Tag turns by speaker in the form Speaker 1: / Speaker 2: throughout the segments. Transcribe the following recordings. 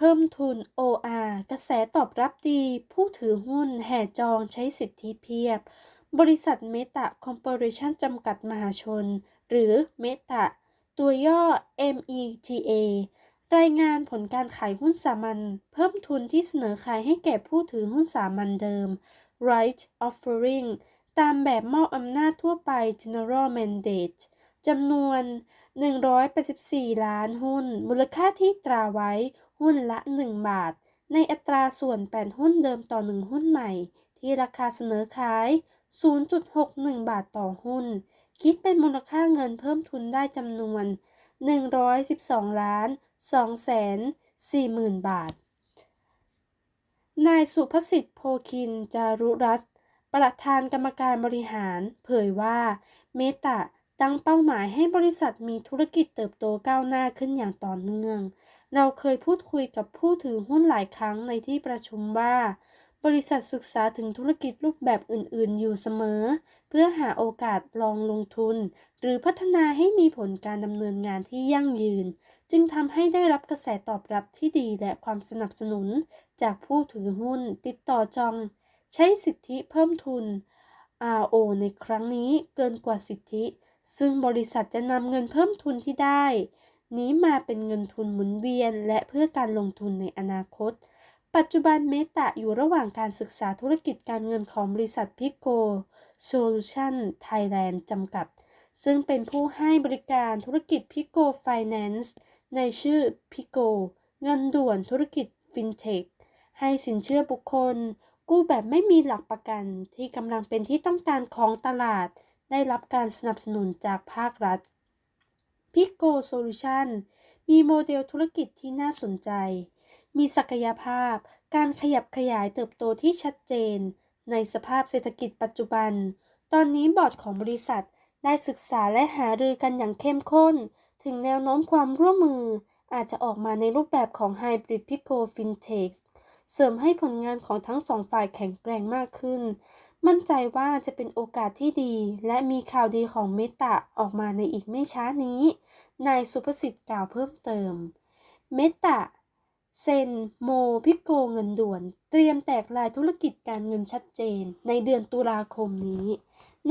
Speaker 1: เพิ่มทุน OR กระแสตอบรับดี ผู้ถือหุ้นแห่จองใช้สิทธิเพียบ บริษัทเมตาคอม p o r a t i o n จำกัดมหาชน หรือเมตาตัวย่อ META รายงานผลการขายหุ้นสามัญเพิ่มทุนที่เสนอขายให้แก่ผู้ถือหุ้นสามัญเดิม Right Offering ตามแบบมอบอำนาจทั่วไป General Mandate จำนวน 184 ล้านหุ้น มูลค่าที่ตราไว้หุ้นละ 1 บาท ในอัตราส่วน 8 หุ้นเดิมต่อ 1 หุ้นใหม่ ที่ราคาเสนอขาย 0.61 บาทต่อหุ้น คิดเป็นมูลค่าเงินเพิ่มทุนได้จำนวน 112 ล้าน2แสน4หมื่นบาท นายสุภสิทธิ์โพคินจารุรัตน์ประธานกรรมการบริหาร เผยว่า เมตา ตั้งเป้าหมายให้บริษัทมีธุรกิจเติบโตก้าวหน้าขึ้นอย่างต่อเนื่อง เราเคยพูดคุยกับผู้ถือหุ้นหลายครั้งในที่ประชุมว่า บริษัทศึกษาถึงธุรกิจรูปแบบอื่น ๆ อยู่เสมอ เพื่อหาโอกาสลองลงทุน หรือพัฒนาให้มีผลการดำเนินงานที่ยั่งยืน จึงทำให้ได้รับกระแสตอบรับที่ดีและความสนับสนุน จากผู้ถือหุ้น ติดต่อจอง ใช้สิทธิเพิ่มทุน RO ในครั้งนี้เกินกว่าสิทธิ ซึ่งบริษัทจะนำเงินเพิ่มทุนที่ได้ นี้มาเป็นเงินทุนหมุนเวียน และเพื่อการลงทุนในอนาคต ปัจจุบันเมตาอยู่ระหว่างการศึกษาธุรกิจการเงินของบริษัทพิโกโซลูชันไทยแลนด์จำกัด ซึ่งเป็นผู้ให้บริการธุรกิจพิโกไฟแนนซ์ในชื่อพิโกเงินด่วนธุรกิจฟินเทคให้สินเชื่อบุคคล กู้แบบไม่มีหลักประกันที่กำลังเป็นที่ต้องการของตลาด ได้รับการสนับสนุนจากภาครัฐ Pico Solution มีโมเดลธุรกิจที่น่าสนใจ มีศักยภาพ การขยับขยายเติบโตที่ชัดเจน ในสภาพเศรษฐกิจปัจจุบัน ตอนนี้บอร์ดของบริษัทได้ศึกษาและหารือกันอย่างเข้มข้น ถึงแนวโน้มความร่วมมือ อาจจะออกมาในรูปแบบของ Hybrid Pico FinTech เสริมให้ผลงานของทั้งสองฝ่ายแข็งแกร่งมากขึ้น มั่นใจว่าจะเป็นโอกาสที่ดี และมีข่าวดีของเมตาออกมาในอีกไม่ช้านี้ นายสุภสิทธิ์กล่าวเพิ่มเติม เมตาเซนโมพิโกเงินด่วน เตรียมแตกลายธุรกิจการเงินชัดเจน ในเดือนตุลาคมนี้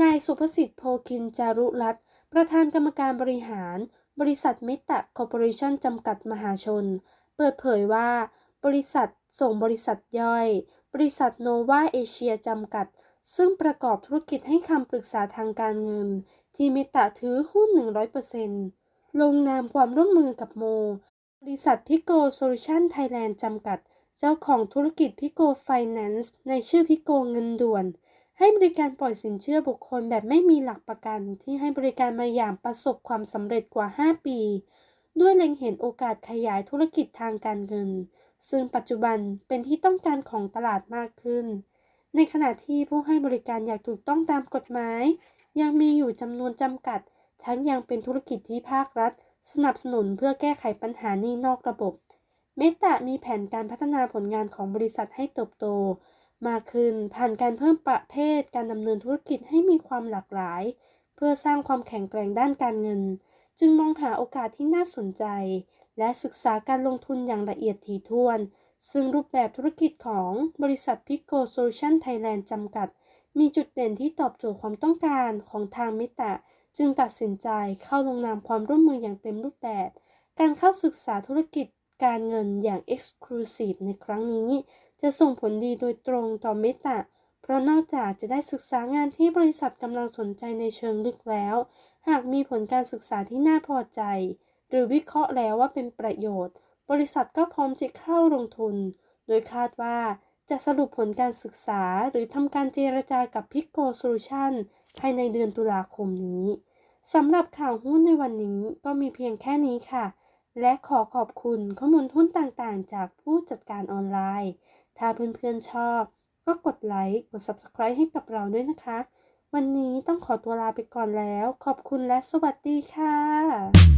Speaker 1: นายสุภสิทธิ์โพคินจารุรัตน์ประธานกรรมการบริหาร บริษัทเมตาคอร์ปอเรชั่นจำกัดมหาชน เปิดเผยว่า บริษัทส่งบริษัทย่อย บริษัทโนวาเอเชียจำกัด ซึ่งประกอบธุรกิจให้คำปรึกษาทางการเงิน ที่เมตะถือหุ้น 100%ลงนามความร่วมมือกับโม บริษัทพิโกโซลูชันไทยแลนด์จำกัด เจ้าของธุรกิจพิโกไฟแนนซ์ในชื่อพิโกเงินด่วน ให้บริการปล่อยสินเชื่อบุคคลแบบไม่มีหลักประกันที่ให้บริการมาอย่างประสบความสำเร็จกว่า 5 ปี ด้วยเล็งเห็นโอกาสขยายธุรกิจทางการเงิน ซึ่งปัจจุบันเป็นที่ต้องการของตลาดมากขึ้น ในขณะที่ผู้ให้บริการอยากถูกต้องตามกฎหมาย ยังมีอยู่จำนวนจำกัด ทั้งยังเป็นธุรกิจที่ภาครัฐ สนับสนุนเพื่อแก้ไขปัญหานี้นอกระบบ เมตามีแผนการพัฒนาผลงานของบริษัทให้เติบโต มากขึ้นผ่านการเพิ่มประเภทการดำเนินธุรกิจให้มีความหลากหลาย เพื่อสร้างความแข็งแกร่งด้านการเงิน จึงมองหาโอกาสที่น่าสนใจ และศึกษาการลงทุนอย่างละเอียดถี่ถ้วน ซึ่งรูปแบบธุรกิจของบริษัท Pico Solution Thailand จำกัด มีจุดเด่นที่ตอบโจทย์ความต้องการของทางมิตะ จึงตัดสินใจเข้าลงนามความร่วมมืออย่างเต็มรูปแบบ การเข้าศึกษาธุรกิจการเงินอย่าง Exclusive ในครั้งนี้ จะส่งผลดีโดยตรงต่อเมตาเพราะนอกจากจะได้ศึกษางานที่บริษัทกำลังสนใจในเชิงลึกแล้ว หากมีผลการศึกษาที่น่าพอใจ หรือวิเคราะห์แล้วว่าเป็นประโยชน์ บริษัทก็พร้อมจะเข้าลงทุน โดยคาดว่าจะสรุปผลการศึกษาหรือทำการเจรจากับ Pico Solution ภายในเดือนตุลาคมนี้สำหรับข่าวหุ้นในวันนี้ก็มีเพียงแค่นี้ค่ะ และขอขอบคุณข้อมูลหุ้นต่างๆ จากผู้จัดการออนไลน์ ถ้าเพื่อนๆชอบ ก็กดไลค์กด Subscribe ให้กับเราด้วยนะคะ วันนี้ต้องขอตัวลาไปก่อนแล้ว ขอบคุณและสวัสดีค่ะ